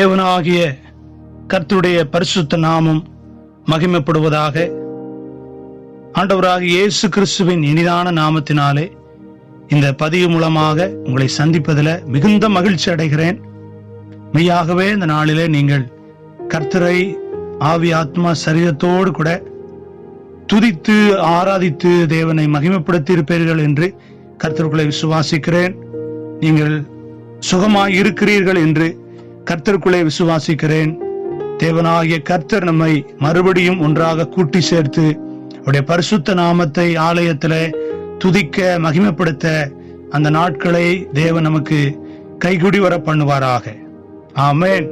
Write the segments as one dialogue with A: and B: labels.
A: தேவனாகிய கர்த்தருடைய பரிசுத்த நாமம் மகிமைப்படுவதாக ஆண்டவராக இயேசு கிறிஸ்துவின் இனிதான நாமத்தினாலே இந்த பதிவு மூலமாக உங்களை சந்திப்பதில் மிகுந்த மகிழ்ச்சி அடைகிறேன். மெய்யாகவே இந்த நாளிலே நீங்கள் கர்த்தரை ஆவி ஆத்மா சரீரத்தோடு கூட துதித்து ஆராதித்து தேவனை மகிமைப்படுத்தி இருப்பீர்கள் என்று கர்த்தர்களை விசுவாசிக்கிறேன். நீங்கள் சுகமாய் இருக்கிறீர்கள் என்று கர்த்தருக்குள்ளே விசுவாசிக்கிறேன். தேவனாகிய கர்த்தர் நம்மை மறுபடியும் ஒன்றாக கூட்டி சேர்த்து அவருடைய பரிசுத்த நாமத்தை ஆலயத்தில் துதிக்க மகிமைப்படுத்த அந்த நாட்களை தேவன் நமக்கு கைகுடி வர பண்ணுவாராக. ஆமேன்.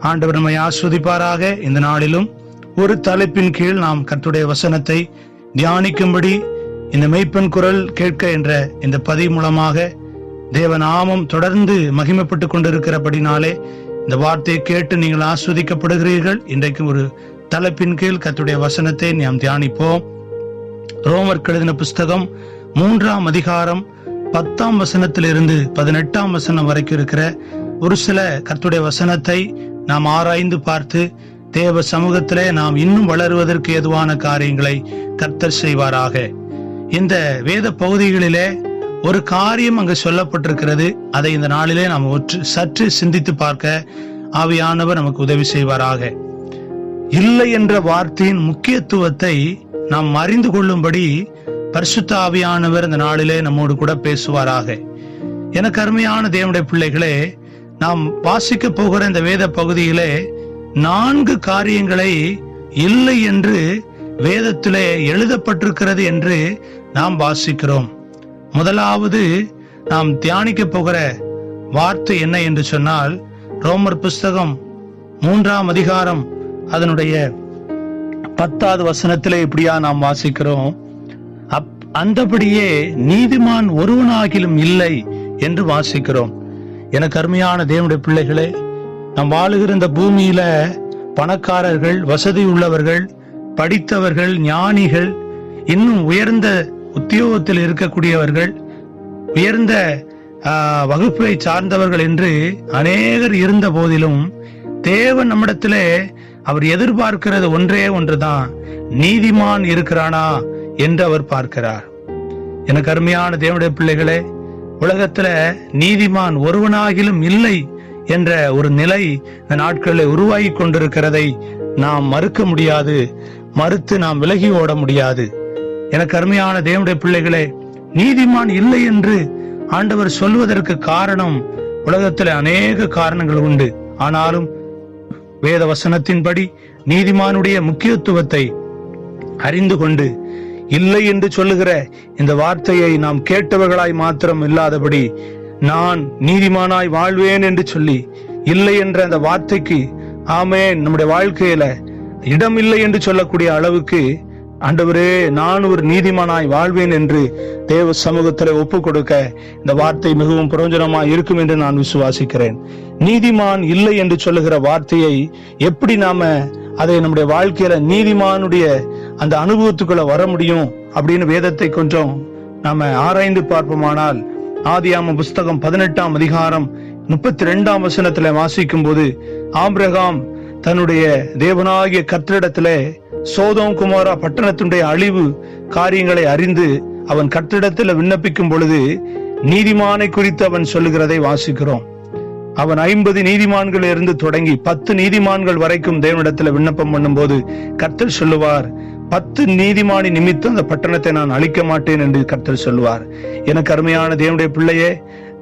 A: ஆண்டவர் நம்மை ஆஸ்வதிப்பாராக. இந்த நாளிலும் ஒரு தலைப்பின் கீழ் நாம் கர்த்துடைய வசனத்தை தியானிக்கும்படி இந்த மெய்ப்பெண் குரல் கேட்க என்ற இந்த பதிவு மூலமாக தேவ நாமம் தொடர்ந்து மகிமைப்பட்டு கொண்டிருக்கிறபடினாலே இந்த வார்த்தையை கேட்டு நீங்கள் ஆஸ்வதிக்கப்படுகிறீர்கள். இன்றைக்கு ஒரு தலைப்பின் கீழ் கத்துடைய வசனத்தை நாம் தியானிப்போம். ரோமர் எழுதின புஸ்தகம் மூன்றாம் அதிகாரம் பத்தாம் வசனத்திலிருந்து பதினெட்டாம் வசனம் வரைக்கும் இருக்கிற ஒரு சில கத்துடைய வசனத்தை நாம் ஆராய்ந்து பார்த்து தேவ சமூகத்திலே நாம் இன்னும் வளருவதற்கு ஏதுவான காரியங்களை கர்த்தர் செய்வாராக. இந்த வேத பகுதிகளிலே ஒரு காரியம் அங்கு சொல்லப்பட்டிருக்கிறது. அதை இந்த நாளிலே நாம் ஒற்று சற்று சிந்தித்து பார்க்க ஆவியானவர் நமக்கு உதவி செய்வாராக. இல்லை என்ற வார்த்தையின் முக்கியத்துவத்தை நாம் அறிந்து கொள்ளும்படி பரிசுத்த ஆவியானவர் இந்த நாளிலே நம்மோடு கூட பேசுவாராக. எனக்கு அருமையான தேவனுடைய பிள்ளைகளே நாம் வாசிக்க போகிற இந்த வேத பகுதியிலே நான்கு காரியங்களை இல்லை என்று வேதத்திலே எழுதப்பட்டிருக்கிறது என்று நாம் வாசிக்கிறோம். முதலாவது நாம் தியானிக்க போகிற வார்த்தை என்ன என்று சொன்னால் ரோமர் புஸ்தகம் மூன்றாம் அதிகாரம் அதனுடைய பத்தாவது வசனத்திலே இப்படியா நாம் வாசிக்கிறோம். அப் அந்தபடியே நீதிமான் ஒருவனாகிலும் இல்லை என்று வாசிக்கிறோம். எனக்கு அருமையான தேவனுடைய பிள்ளைகளே நாம் வாழுகிற இந்த பூமியில பணக்காரர்கள் வசதி உள்ளவர்கள் படித்தவர்கள் ஞானிகள் இன்னும் உயர்ந்த உத்தியோகத்தில் இருக்கக்கூடியவர்கள் உயர்ந்த வகுப்பை சார்ந்தவர்கள் என்று அநேகர் இருந்த போதிலும் தேவன் நம்மிடத்திலே அவர் எதிர்பார்க்கிறது ஒன்றே ஒன்றுதான். நீதிமான் இருக்கிறானா என்று அவர் பார்க்கிறார். எனக்கு அருமையான தேவனுடைய பிள்ளைகளே உலகத்துல நீதிமான் ஒருவனாகிலும் இல்லை என்ற ஒரு நிலை இந்த நாட்களில் உருவாகி கொண்டிருக்கிறதை நாம் மறுக்க முடியாது. மறுத்து நாம் விலகி ஓட முடியாது. எனக்கு அருமையான தேவனுடைய பிள்ளைகளே நீதிமான் இல்லை என்று ஆண்டவர் சொல்வதற்கு காரணம் உலகத்தில் அநேக காரணங்கள் உண்டு. ஆனாலும் வேத வசனத்தின்படி நீதிமானுடைய முக்கியத்துவத்தை அறிந்து கொண்டு இல்லை என்று சொல்லுகிற இந்த வார்த்தையை நாம் கேட்டவர்களாய் மாத்திரம் இல்லாதபடி நான் நீதிமானாய் வாழ்வேன் என்று சொல்லி இல்லை என்ற அந்த வார்த்தைக்கு ஆமே நம்முடைய வாழ்க்கையில இடம் இல்லை என்று சொல்லக்கூடிய அளவுக்கு ஆண்டவரே நான் ஒரு நீதிமானாய் வாழ்வேன் என்று தேவ சமூகத்தில் ஒப்பு கொடுக்க இந்த வார்த்தை மிகவும் பிரயோஜனமாய் இருக்கும் என்று நான் விசுவாசிக்கிறேன். நீதிமான் இல்லை என்று சொல்லுகிற வார்த்தையை எப்படி நாம அதை நம்முடைய வாழ்க்கையில நீதிமானுடைய அந்த அனுபவத்துக்குள்ள வர முடியும் அப்படின்னு வேதத்தை கொஞ்சம் நாம ஆராய்ந்து பார்ப்போமானால் ஆதியாம புஸ்தகம் பதினெட்டாம் அதிகாரம் முப்பத்தி ரெண்டாம் வசனத்துல வாசிக்கும் போது ஆம்பிரகாம் தன்னுடைய தேவனாகிய கர்த்தரிடத்திலே சோதம் குமாரா பட்டணத்தினுடைய அழிவு காரியங்களை அறிந்து அவன் கர்த்தரிடத்தில் விண்ணப்பிக்கும் பொழுது நீதிமானை குறித்து அவன் சொல்லுகிறதை வாசிக்கிறோம். அவன் ஐம்பது நீதிமான்கள் இருந்து தொடங்கி பத்து நீதிமான்கள் வரைக்கும் தேவனிடத்துல விண்ணப்பம் பண்ணும்போது கர்த்தர் சொல்லுவார் பத்து நீதிமானி நிமித்தம் அந்த பட்டணத்தை நான் அழிக்க மாட்டேன் என்று கர்த்தர் சொல்லுவார். எனக்கு அருமையான தேவனுடைய பிள்ளையே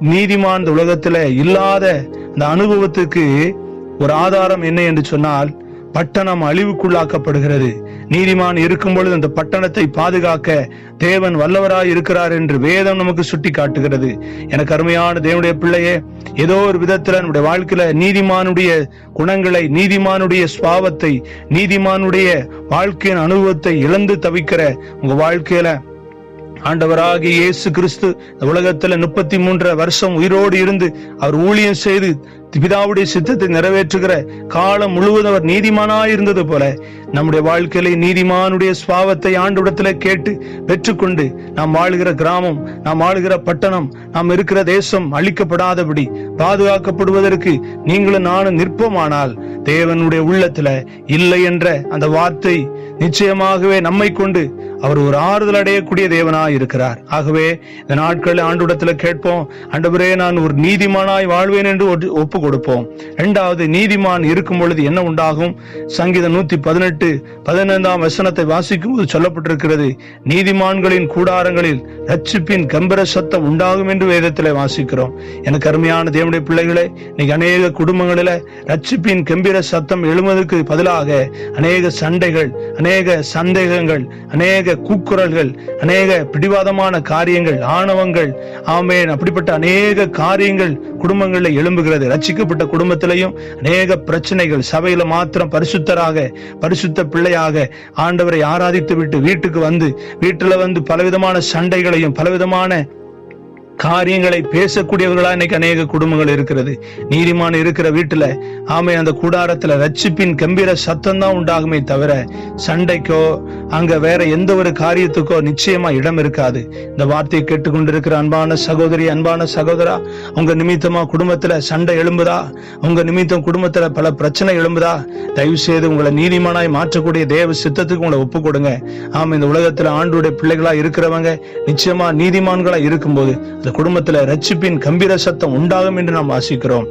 A: நீதிமான் இந்த உலகத்துல இல்லாத அந்த அனுபவத்துக்கு ஒரு ஆதாரம் என்ன என்று சொன்னால் பட்டணம் அழிவுக்குள்ளாக்கப்படுகிறது. நீதிமான் இருக்கும் பொழுது அந்த பட்டணத்தை பாதுகாக்க தேவன் வல்லவராய் இருக்கிறார் என்று வேதம் நமக்கு சுட்டி காட்டுகிறது எனக்கு அருமையான தேவனுடைய பிள்ளையே ஏதோ ஒரு விதத்துல நம்முடைய வாழ்க்கையில நீதிமானுடைய குணங்களை நீதிமானுடைய சுவாவத்தை நீதிமானுடைய வாழ்க்கையின் அனுபவத்தை இழந்து தவிக்கிற உங்க வாழ்க்கையில ஆண்டவராகிய இயேசு கிறிஸ்து உலகத்துல முப்பத்தி மூன்று வருஷம் உயிரோடு இருந்து அவர் ஊழியம் செய்து பிதாவுடைய சித்தத்தை நிறைவேற்றுகிற காலம் முழுவதும் அவர் நீதிமானாய் இருந்தது போல நம்முடைய வாழ்க்கையில நீதிமானுடைய சுவாவத்தை ஆண்டுடத்துல கேட்டு பெற்றுக்கொண்டு நாம் வாழ்கிற கிராமம் நாம் ஆளுகிற பட்டணம் நாம் இருக்கிற தேசம் அழிக்கப்படாதபடி பாதுகாக்கப்படுவதற்கு நீங்களும் நானும் நிற்போமானால் தேவனுடைய உள்ளத்துல இல்லை என்ற அந்த வார்த்தை நிச்சயமாகவே நம்மை கொண்டு அவர் ஒரு ஆறுதல் அடையக்கூடிய தேவனாய் இருக்கிறார். ஆகவே இந்த நாட்கள் ஆண்டுடத்துல கேட்போம் ஆண்டவரே நான் ஒரு நீதிமானாய் வாழ்வேன் என்று ஒப்பு கொடுப்போம் இரண்டாவது நீதிமான் இருக்கும் பொழுது என்ன உண்டாகும்? சங்கீதம் நூத்தி பதினெட்டு பதினைந்தாம் வசனத்தை வாசிக்கும் போது சொல்லப்பட்டிருக்கிறது நீதிமான்களின் கூடாரங்களில் ரட்சிப்பின் கம்பர சத்தம் உண்டாகும் என்று வேதத்தில் வாசிக்கிறோம். எனக்கு அருமையான தேவனுடைய பிள்ளைகளே இன்னைக்கு அநேக குடும்பங்களில ரட்சிப்பின் கம்பீர சத்தம் எழுவதற்கு பதிலாக அநேக சண்டைகள் அநேக சந்தேகங்கள் அநேக கூக்குரல்கள் அநேக பிடிவாதமான காரியங்கள் ஆணவங்கள் ஆமேன் அப்படிப்பட்ட அநேக காரியங்கள் குடும்பங்களில் எழும்புகிறது. ரச்சிக்கப்பட்ட குடும்பத்திலையும் அநேக பிரச்சனைகள் சபையில மாத்திரம் பரிசுத்தராக பரிசுத்த பிள்ளையாக ஆண்டவரை ஆராதித்து விட்டு வீட்டுக்கு வந்து வீட்டுல வந்து பலவிதமான சண்டைகளையும் பலவிதமான காரியங்களை பேசக்கூடியவர்களா இன்னைக்கு அநேக குடும்பங்கள் இருக்கிறது. நீதிமான் இருக்கிற வீட்டுல ஆமை அந்த கூடாரத்துல ரட்சிப்பின் கம்பீர சத்தம் தான் உண்டாகுமே தவிர சண்டைக்கோ அங்க வேற எந்த ஒரு காரியத்துக்கோ நிச்சயமா இடம் இருக்காது. இந்த வார்த்தையை கேட்டுக்கொண்டிருக்கிற அன்பான சகோதரி அன்பான சகோதரா உங்க நிமித்தமா குடும்பத்துல சண்டை எழும்புதா? உங்க நிமித்தம் குடும்பத்துல பல பிரச்சனை எழும்புதா? தயவு செய்து உங்களை நீதிமானாய் மாற்றக்கூடிய தேவ சித்தத்துக்கு உங்களை ஒப்பு கொடுங்க. ஆமா இந்த உலகத்துல ஆண்டுடைய பிள்ளைகளா இருக்கிறவங்க நிச்சயமா நீதிமான்களா இருக்கும்போது அந்த குடும்பத்துல ரட்சிப்பின் கம்பீர சத்தம் உண்டாகும் என்று நாம் ஆசிக்கிறோம்.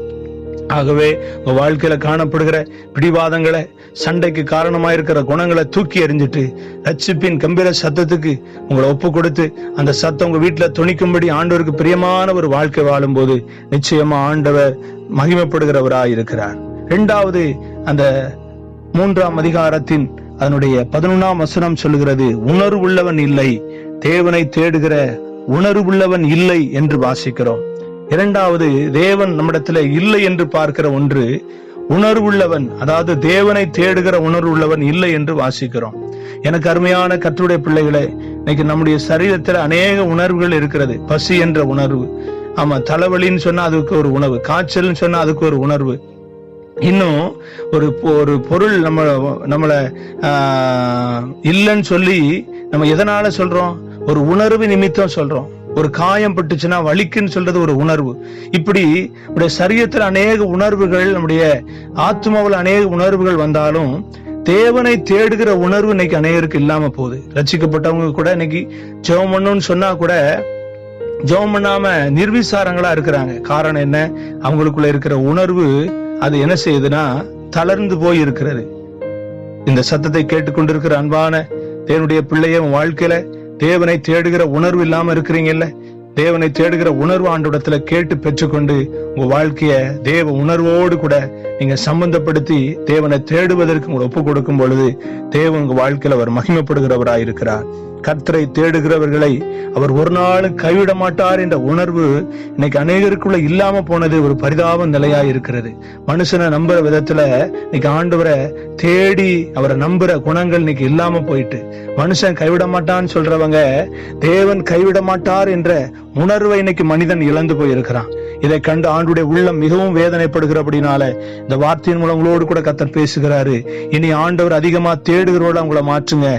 A: ஆகவே உங்க வாழ்க்கையில காணப்படுகிற பிடிவாதங்களை சண்டைக்கு காரணமா இருக்கிற குணங்களை தூக்கி எறிஞ்சிட்டு ரட்சிப்பின் கம்பீர சத்தத்துக்கு உங்களை ஒப்பு கொடுத்து அந்த சத்தம் உங்க வீட்டுல துணிக்கும்படி ஆண்டவருக்கு பிரியமான ஒரு வாழ்க்கை வாழும்போது நிச்சயமா ஆண்டவர் மகிமைப்படுகிறவராய் இருக்கிறார் இரண்டாவது அந்த மூன்றாம் அதிகாரத்தின் அதனுடைய பதினொன்னாம் வசனம் சொல்லுகிறது உணர்வுள்ளவன் இல்லை தேவனை தேடுகிற உணர்வுள்ளவன் இல்லை என்று வாசிக்கிறோம். இரண்டாவது தேவன் நம்மிடத்துல இல்லை என்று பார்க்கிற ஒன்று உணர்வுள்ளவன் அதாவது தேவனை தேடுகிற உணர்வுள்ளவன் இல்லை என்று வாசிக்கிறோம். எனக்கு அருமையான கத்துடைய பிள்ளைகளே இன்னைக்கு நம்முடைய சரீரத்தில் அநேக உணர்வுகள் இருக்கிறது. பசி என்ற உணர்வு. ஆமா தலைவலின்னு சொன்னா அதுக்கு ஒரு உணவு காய்ச்சல்னு சொன்னா அதுக்கு ஒரு உணர்வு. இன்னும் ஒரு பொ- ஒரு பொருள் நம்ம நம்மளை இல்லைன்னு சொல்லி நம்ம எதனால சொல்றோம்? ஒரு உணர்வு நிமித்தம் சொல்றோம். ஒரு காயம் பட்டுச்சுன்னா வலிக்குன்னு சொல்றது ஒரு உணர்வு. இப்படி நம்முடைய சரீரத்தில் அநேக உணர்வுகள் நம்முடைய ஆத்மாவில் அநேக உணர்வுகள் வந்தாலும் தேவனை தேடுகிற உணர்வு இன்னைக்கு அநேகருக்கு இல்லாம போகுது. ரட்சிக்கப்பட்டவங்க கூட இன்னைக்கு ஜெபம் பண்ணுன்னு சொன்னா கூட ஜெபம் பண்ணாம நிர்விசாரங்களா இருக்கிறாங்க. காரணம் என்ன? அவங்களுக்குள்ள இருக்கிற உணர்வு அது என்ன செய்யுதுன்னா தளர்ந்து போய் இருக்கிறது. இந்த சத்தத்தை கேட்டுக்கொண்டிருக்கிற அன்பான தேவனுடைய பிள்ளைய வாழ்க்கையில தேவனை தேடுகிற உணர்வு இல்லாம இருக்கிறீங்கல்ல? தேவனை தேடுகிற உணர்வு ஆண்டோடத்துல கேட்டு பெற்றுக்கொண்டு உங்க வாழ்க்கைய தேவ உணர்வோடு கூட நீங்க சம்பந்தப்படுத்தி தேவனை தேடுவதற்கு உங்களை ஒப்பு கொடுக்கும் பொழுது தேவன் உங்க வாழ்க்கையில அவர் மகிமைப்படுகிறவராயிருக்கிறார். இருக்கிறார் கர்த்தரை தேடுகிறவர்களை அவர் ஒரு நாளும் கைவிட மாட்டார் என்ற உணர்வு இன்னைக்கு அநேகருக்குள்ள இல்லாம போனது ஒரு பரிதாப நிலையா இருக்கிறது மனுஷனை நம்புற விதத்துல இன்னைக்கு ஆண்டவரை தேடி அவரை நம்புற குணங்கள் இன்னைக்கு இல்லாம போயிட்டு மனுஷன் கைவிட மாட்டான்னு சொல்றவங்க தேவன் கைவிட மாட்டார் என்ற உணர்வை இன்னைக்கு மனிதன் இழந்து போயிருக்கிறான். இதை கண்டு ஆண்டுடைய உள்ளம் மிகவும் வேதனைப்படுகிறபடினால இந்த வார்த்தையின் மூலம் உங்களோடு கூட கத்தர் பேசுகிறாரு. இனி ஆண்டவர் அதிகமா தேடுகிறவர்களா உங்களை மாற்றுங்க.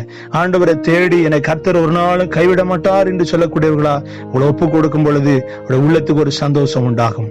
A: ஆண்டவரை தேடி என்னை கர்த்தர் ஒரு நாளும் கைவிட மாட்டார் என்று சொல்லக்கூடியவர்களா? உங்களை ஒப்பு கொடுக்கும் பொழுது உங்களுடைய உள்ளத்துக்கு ஒரு சந்தோஷம் உண்டாகும்.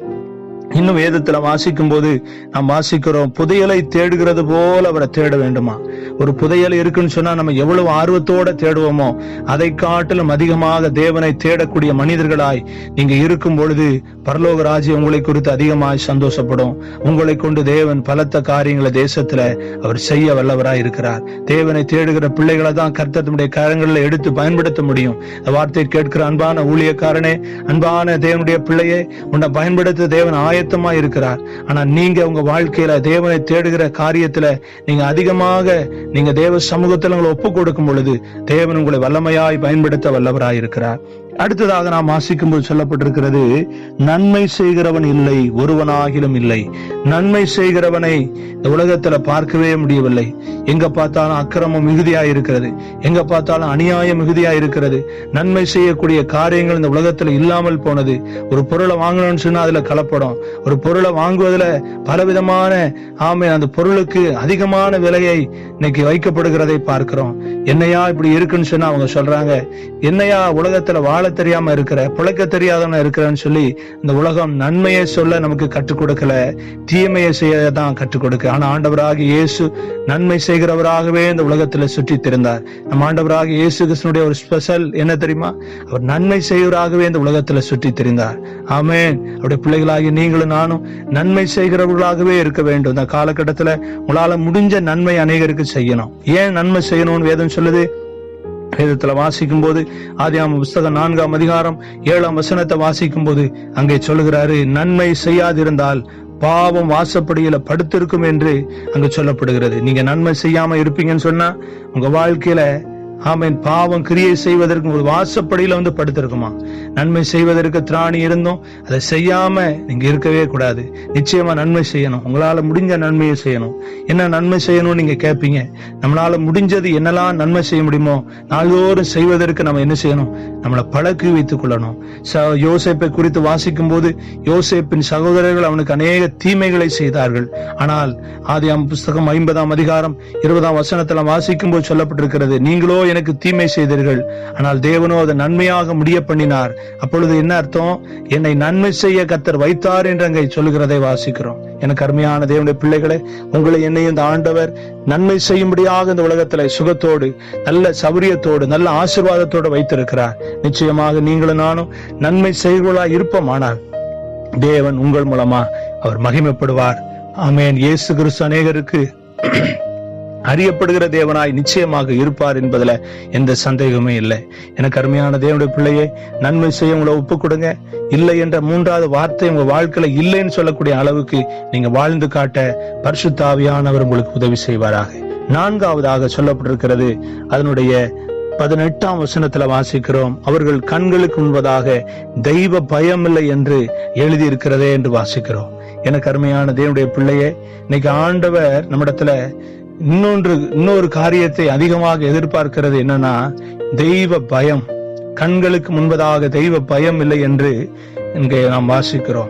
A: இன்னும் வேதத்துல வாசிக்கும் போது நாம் வாசிக்கிறோம் புதையலை தேடுகிறது போல அவரை தேட வேண்டுமா? ஒரு புதையல் இருக்குன்னு சொன்னா நம்ம எவ்வளவு ஆர்வத்தோட தேடுவோமோ அதை காட்டிலும் அதிகமாக தேவனை தேடக்கூடிய மனிதர்களாய் நீங்க இருக்கும் பொழுது பரலோக ராஜ்யம் உங்களை குறித்து அதிகமாய் சந்தோஷப்படும். உங்களை கொண்டு தேவன் பலத்த காரியங்களை தேசத்துல அவர் செய்ய வல்லவராய் இருக்கிறார். தேவனை தேடுகிற பிள்ளைகளை தான் கர்த்தத்தினுடைய கரங்களில் எடுத்து பயன்படுத்த முடியும். இந்த வார்த்தையை கேட்கிற அன்பான ஊழியக்காரனே அன்பான தேவனுடைய பிள்ளையே உன்னை பயன்படுத்த தேவன் ஆயத்தமா இருக்கிறார். ஆனா நீங்க உங்க வாழ்க்கையில தேவனை தேடுகிற காரியத்துல நீங்க அதிகமாக நீங்க தேவ சமூகத்தில் உங்களை ஒப்பு கொடுக்கும் பொழுது தேவன் உங்களை வல்லமையாய் பயன்படுத்த வல்லவராய் இருக்கிறார் அடுத்ததாக நாம் வாசிக்கும் போது சொல்லப்பட்டிருக்கிறது நன்மை செய்கிறவன் இல்லை ஒருவனாகிலும் இல்லை. நன்மை செய்கிறவனை இந்த உலகத்துல பார்க்கவே முடியவில்லை. எங்க பார்த்தாலும் அக்கிரமம் மிகுதியா இருக்கிறது எங்க பார்த்தாலும் அநியாயம் மிகுதியா இருக்கிறது நன்மை செய்யக்கூடிய காரியங்கள் இந்த உலகத்துல இல்லாமல் போனது. ஒரு பொருளை வாங்கணும்னு சொன்னா அதுல கலப்படம். ஒரு பொருளை வாங்குவதுல பலவிதமான ஆமை அந்த பொருளுக்கு அதிகமான விலையை இன்னைக்கு வைக்கப்படுகிறதை பார்க்கிறோம். என்னையா இப்படி இருக்குன்னு சொன்னா அவங்க சொல்றாங்க என்னையா உலகத்துல வாழ தெரியாம இருக்கிற பிழைக்க தெரியாதவன இருக்கிறன்னு சொல்லி இந்த உலகம் நன்மையை சொல்ல நமக்கு கற்றுக் கொடுக்கல தீமையை செய்ய தான் கற்றுக் கொடுக்க. ஆனா ஆண்டவராக இயேசு நன்மை செய்கிறவராகவே இந்த உலகத்துல சுற்றி திறந்தார் நம்ம ஆண்டவராக இயேசு கிருஷ்ணனுடைய ஒரு ஸ்பெஷல் என்ன தெரியுமா? அவர் நன்மை செய்வராகவே இந்த உலகத்துல சுற்றி திரிந்தார். ஆமென். அவருடைய பிள்ளைகளாகி நீங்களும் நானும் நன்மை செய்கிறவர்களாகவே இருக்க வேண்டும். இந்த காலகட்டத்துல உங்களால முடிஞ்ச நன்மை அநேகருக்கு செய்யணும். ஏன் நன்மை செய்யணும்னு வேதம் சொல்லுது? வேதத்துல வாசிக்கும் போது ஆதியாம புஸ்தகம் நான்காம் அதிகாரம் ஏழாம் வசனத்தை வாசிக்கும் போது அங்கே சொல்லுகிறாரு நன்மை செய்யாதிருந்தால் பாவம் வாசப்படியில படுத்திருக்கும் என்று அங்கு சொல்லப்படுகிறது. நீங்க நன்மை செய்யாம இருப்பீங்கன்னு சொன்னா உங்க வாழ்க்கையில ஆமேன். பாவம் கிரியை செய்வதற்கு ஒரு வாசப்படியில வந்து படுத்திருக்குமா? நன்மை செய்வதற்கு திராணி இருந்தும். அதை செய்யாம நீங்க இருக்கவே கூடாது. நிச்சயமா நன்மை செய்யணும். உங்களால முடிஞ்ச நன்மையை செய்யணும். என்ன நன்மை செய்யணும்னு நீங்க கேட்பீங்க நம்மளால முடிஞ்சது என்னெல்லாம் நன்மை செய்ய முடியுமோ நாள்தோறும் செய்வதற்கு நம்ம என்ன செய்யணும்? நம்மளை பழக்கி வைத்துக் கொள்ளணும். ச- யோசேப்பை குறித்து வாசிக்கும் போது யோசேப்பின் சகோதரர்கள் அவனுக்கு அநேக தீமைகளை செய்தார்கள். ஆனால் ஆதி புஸ்தகம் ஐம்பதாம் அதிகாரம் இருபதாம் வசனத்துல வாசிக்கும் போது சொல்லப்பட்டிருக்கிறது நீங்களோ எனக்கு தீமை செய்தீர்கள். ஆனால் தேவனோ அதை நன்மையாக முடிய பண்ணினார் அப்பொழுது என்ன அர்த்தம்? என்னை நன்மை செய்ய கத்தர் வைத்தார் என்று அங்கே சொல்லுகிறதை வாசிக்கிறோம். எனக்கு அருமையான தேவனுடைய பிள்ளைகளை உங்களை என்னை இந்த ஆண்டவர் நன்மை செய்யும்படியாக இந்த உலகத்துல சுகத்தோடு நல்ல சௌரியத்தோடு நல்ல ஆசிர்வாதத்தோடு வைத்திருக்கிறார். நிச்சயமாக நீங்களும் நானும் நன்மை செய்கிறவர்களா இருப்போமானால் தேவன் உங்கள் மூலமா அவர் மகிமைப்படுவார். ஆமேன். இயேசு கிறிஸ்து அநேகருக்கு அறியப்படுகிற தேவனாய் நிச்சயமாக இருப்பார் என்பதுல எந்த சந்தேகமே இல்லை. எனக்கு அருமையான தேவனுடைய பிள்ளையே நன்மை செய்ய உங்களை ஒப்பு கொடுங்க இல்லை என்ற மூன்றாவது வார்த்தை உங்க வாழ்க்கையில இல்லைன்னு சொல்லக்கூடிய அளவுக்கு நீங்க வாழ்ந்து காட்ட பரிசுத்தாவியானவர் உங்களுக்கு உதவி செய்வாராக. நான்காவதாக சொல்லப்பட்டிருக்கிறது அதனுடைய பதினெட்டாம் வசனத்துல வாசிக்கிறோம் அவர்கள் கண்களுக்கு முன்பதாக தெய்வ பயமில்லை என்று எழுதியிருக்கிறதே என்று வாசிக்கிறோம். எனக்கு அருமையான தேவனுடைய பிள்ளையே இன்னைக்கு ஆண்டவர் நம்மிடத்துல இன்னொன்று இன்னொரு காரியத்தை அதிகமாக எதிர்பார்க்கிறது என்னன்னா தெய்வ பயம். கண்களுக்கு முன்பதாக தெய்வ பயம் இல்லை என்று இங்கே நாம் வாசிக்கிறோம்.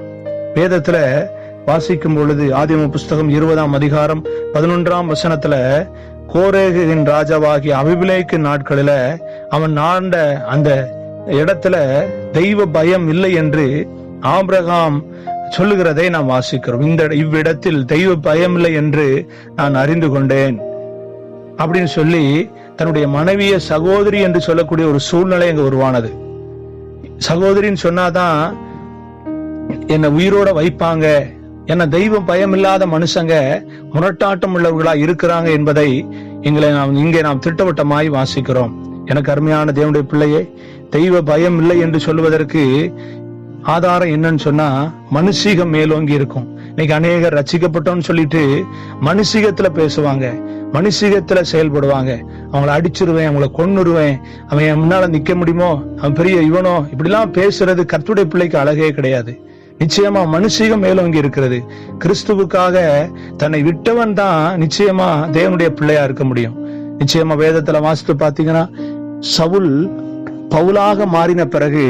A: வேதத்துல வாசிக்கும் பொழுது ஆதிம புஸ்தகம் இருபதாம் அதிகாரம் பதினொன்றாம் வசனத்துல கோரேகின் ராஜாவாகிய அபிபிலேக்கு நாட்களில அவன் ஆண்ட அந்த இடத்துல தெய்வ பயம் இல்லை என்று ஆபிரகாம் சொல்லுகிறதை நாம் வாசிக்கிறோம். இந்த இவ்விடத்தில் தெய்வ பயம் இல்லை என்று நான் அறிந்து கொண்டேன். அப்படின்னு சொல்லி தன்னுடைய மனைவிய சகோதரி என்று சொல்லக்கூடிய ஒரு சூழ்நிலை அங்க உருவானது. சகோதரின்னு சொன்னாதான் என்னை உயிரோட வைப்பாங்க. என்ன தெய்வ பயம் இல்லாத மனுஷங்க முரட்டாட்டம் உள்ளவர்களா இருக்கிறாங்க என்பதை எங்களை நாம் இங்கே நாம் திட்டவட்டமாய் வாசிக்கிறோம். எனக்கு அருமையான தேவனுடைய பிள்ளையே தெய்வ பயம் இல்லை என்று சொல்லுவதற்கு ஆதாரம் என்னன்னு சொன்னா மனுஷீகம் மேலோங்கி இருக்கும். இன்னைக்கு அநேகர் ரசிக்கப்பட்டோம்னு சொல்லிட்டு மனுஷீகத்துல பேசுவாங்க. மனுஷீகத்துல செயல்படுவாங்க. அவங்கள அடிச்சிருவேன் அவங்கள கொன்னுருவேன். அவன் என் முன்னால நிக்க முடியுமோ? அவன் பெரிய இவனோ? இப்படிலாம் பேசுறது கத்துடைய பிள்ளைக்கு அழகே கிடையாது. நிச்சயமா மனுஷீகம் மேலோங்கி இருக்கிறது. கிறிஸ்துவுக்காக தன்னை விட்டவன் தான் நிச்சயமா தேவனுடைய பிள்ளையா இருக்க முடியும். நிச்சயமா வேதத்துல வாசித்து பாத்தீங்கன்னா சவுல் பவுலாக மாறின பிறகு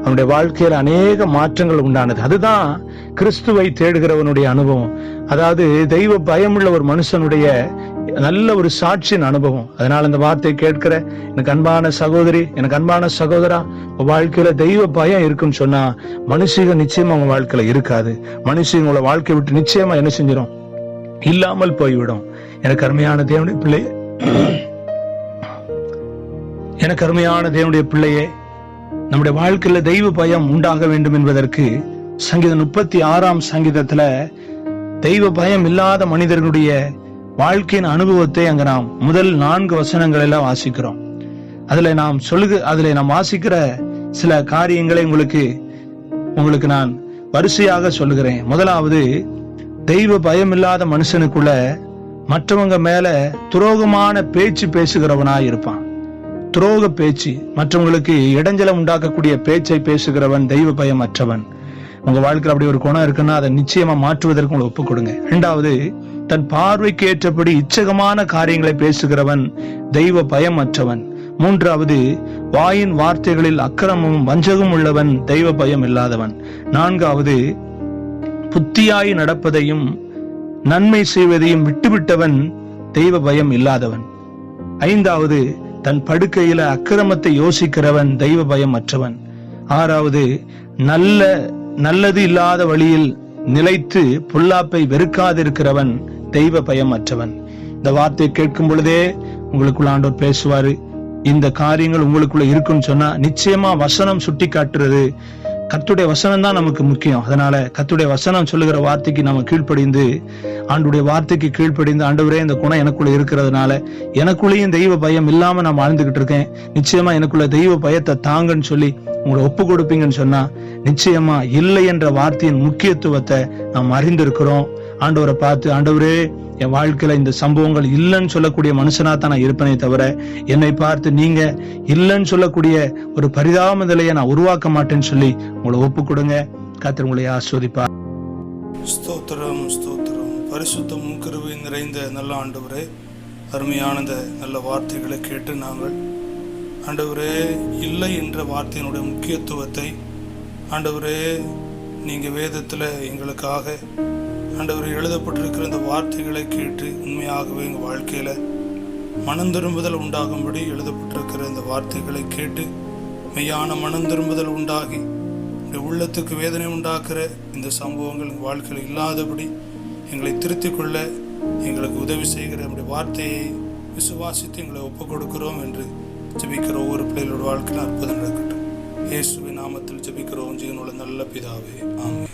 A: அவனுடைய வாழ்க்கையில் அநேக மாற்றங்கள் உண்டானது. அதுதான் கிறிஸ்துவை தேடுகிறவனுடைய அனுபவம். அதாவது தெய்வ பயமுள்ள ஒரு மனுஷனுடைய நல்ல ஒரு சாட்சியின் அனுபவம். அதனால இந்த வார்த்தையை கேட்கிற எனக்கு அன்பான சகோதரி எனக்கு அன்பான சகோதரா உங்க வாழ்க்கையில தெய்வ பயம் இருக்குன்னு சொன்னா மனுஷங்க நிச்சயமா உங்க வாழ்க்கையில இருக்காது. மனுஷங்க உங்களை வாழ்க்கை விட்டு நிச்சயமா என்ன செஞ்சிடும் இல்லாமல் போய்விடும். எனக்கு அருமையான தேவனை பிள்ளை எனக்கு அருமையான தேவனுடைய பிள்ளையே நம்முடைய வாழ்க்கையில தெய்வ பயம் உண்டாக வேண்டும் என்பதற்கு சங்கீதம் முப்பத்தி ஆறாம் சங்கீதத்துல தெய்வ பயம் இல்லாத மனிதர்களுடைய வாழ்க்கையின் அனுபவத்தை அங்க நாம் முதல் நான்கு வசனங்கள் எல்லாம் வாசிக்கிறோம். அதுல நாம் சொல்லுக அதுல நாம் வாசிக்கிற சில காரியங்களை உங்களுக்கு உங்களுக்கு நான் வரிசையாக சொல்லுகிறேன். முதலாவது தெய்வ பயம் இல்லாத மனுஷனுக்குள்ள மற்றவங்க மேல துரோகமான பேச்சு பேசுகிறவனாய் இருப்பான். துரோக பேச்சு மற்றவங்களுக்கு இடைஞ்சலம் உண்டாக்கக்கூடிய பேச்சை பேசுகிறவன் தெய்வ பயம் அற்றவன் உங்க வாழ்க்கையில் அப்படி ஒரு குணம் இருக்குன்னா அதை நிச்சயமா மாற்றுவதற்கு உங்களை ஒப்புக் கொடுங்க இரண்டாவது தன் பார்வைக்கு ஏற்றபடி இச்சகமான காரியங்களை பேசுகிறவன் தெய்வ பயம் அற்றவன் மூன்றாவது வாயின் வார்த்தைகளில் அக்கிரமமும் வஞ்சகம் உள்ளவன் தெய்வ பயம் இல்லாதவன் நான்காவது புத்தியாய் நடப்பதையும் நன்மை செய்வதையும் விட்டுவிட்டவன் தெய்வ பயம் இல்லாதவன். ஐந்தாவது தன் படுக்கையில அக்கிரமத்தை யோசிக்கிறவன் தெய்வ பயம் அற்றவன் ஆறாவது நல்ல நல்லது இல்லாத வழியில் நிலைத்து பொல்லாப்பை வெறுக்காதிருக்கிறவன் தெய்வ பயம் அற்றவன் இந்த வார்த்தை கேட்கும் பொழுதே உங்களுக்குள்ள ஆண்டோர் பேசுவாரு. இந்த காரியங்கள் உங்களுக்குள்ள இருக்குன்னு சொன்னா நிச்சயமா வசனம் சுட்டி காட்டுறது கத்துடைய வசனம் தான் நமக்கு முக்கியம். அதனால கத்துடைய வசனம் சொல்லுகிற வார்த்தைக்கு நம்ம கீழ்ப்படிந்து ஆண்டுடைய வார்த்தைக்கு கீழ்ப்படிந்து ஆண்டவரே இந்த குணம் எனக்குள்ள இருக்கிறதுனால எனக்குள்ளேயும் தெய்வ பயம் இல்லாம நான் வாழ்ந்துகிட்டு இருக்கேன். நிச்சயமா எனக்குள்ள தெய்வ பயத்தை தாங்கன்னு சொல்லி உங்களை ஒப்பு கொடுப்பீங்கன்னு சொன்னா நிச்சயமா இல்லை என்ற வார்த்தையின் முக்கியத்துவத்தை நாம் அறிந்திருக்கிறோம். ஆண்டவரை பார்த்து ஆண்டவரே என் வாழ்க்கையில இந்த சம்பவங்கள் இல்லைன்னு சொல்லக்கூடிய மனுஷனா தான் நான் இருப்பேனே தவிர என்னை பார்த்து நீங்க இல்லைன்னு சொல்லக்கூடிய ஒரு பரிதாப நிலையை நான் உருவாக்க மாட்டேன்னு சொல்லி உங்களை ஒப்பு கொடுங்க காத்திர உங்களை ஆஸ்வதிப்பா
B: ஸ்தோத்திரம் ஸ்தோத்திரம். பரிசுத்தம் கிருபை நிறைந்த நல்ல ஆண்டவரே அருமையானந்த நல்ல வார்த்தைகளை கேட்டு நாங்கள் ஆண்டவரே இல்லை என்ற வார்த்தையினுடைய முக்கியத்துவத்தை ஆண்டவரே நீங்கள் வேதத்தில் எங்களுக்காக ஆண்டவர் எழுதப்பட்டிருக்கிற இந்த வார்த்தைகளை கேட்டு உண்மையாகவே எங்கள் வாழ்க்கையில் மனம் திரும்புதல் உண்டாகும்படி எழுதப்பட்டிருக்கிற இந்த வார்த்தைகளை கேட்டு மெய்யான மனம் திரும்புதல் உண்டாகி இந்த உள்ளத்துக்கு வேதனை உண்டாக்குற இந்த சம்பவங்கள் எங்கள் வாழ்க்கையில் இல்லாதபடி எங்களை திருத்திக் கொள்ள எங்களுக்கு உதவி செய்கிற நம்முடைய வார்த்தையை விசுவாசித்து எங்களை ஒப்புக் கொடுக்கிறோம் என்று ஜபிக்கிற ஒவ்வொரு பிள்ளைகளோட வாழ்க்கையில் அற்புதம் நடக்கட்டும். இயேசுவின் நாமத்தில் ஜபிக்கிறோம். ஜீவனுள்ள நல்ல பிதாவே. ஆமே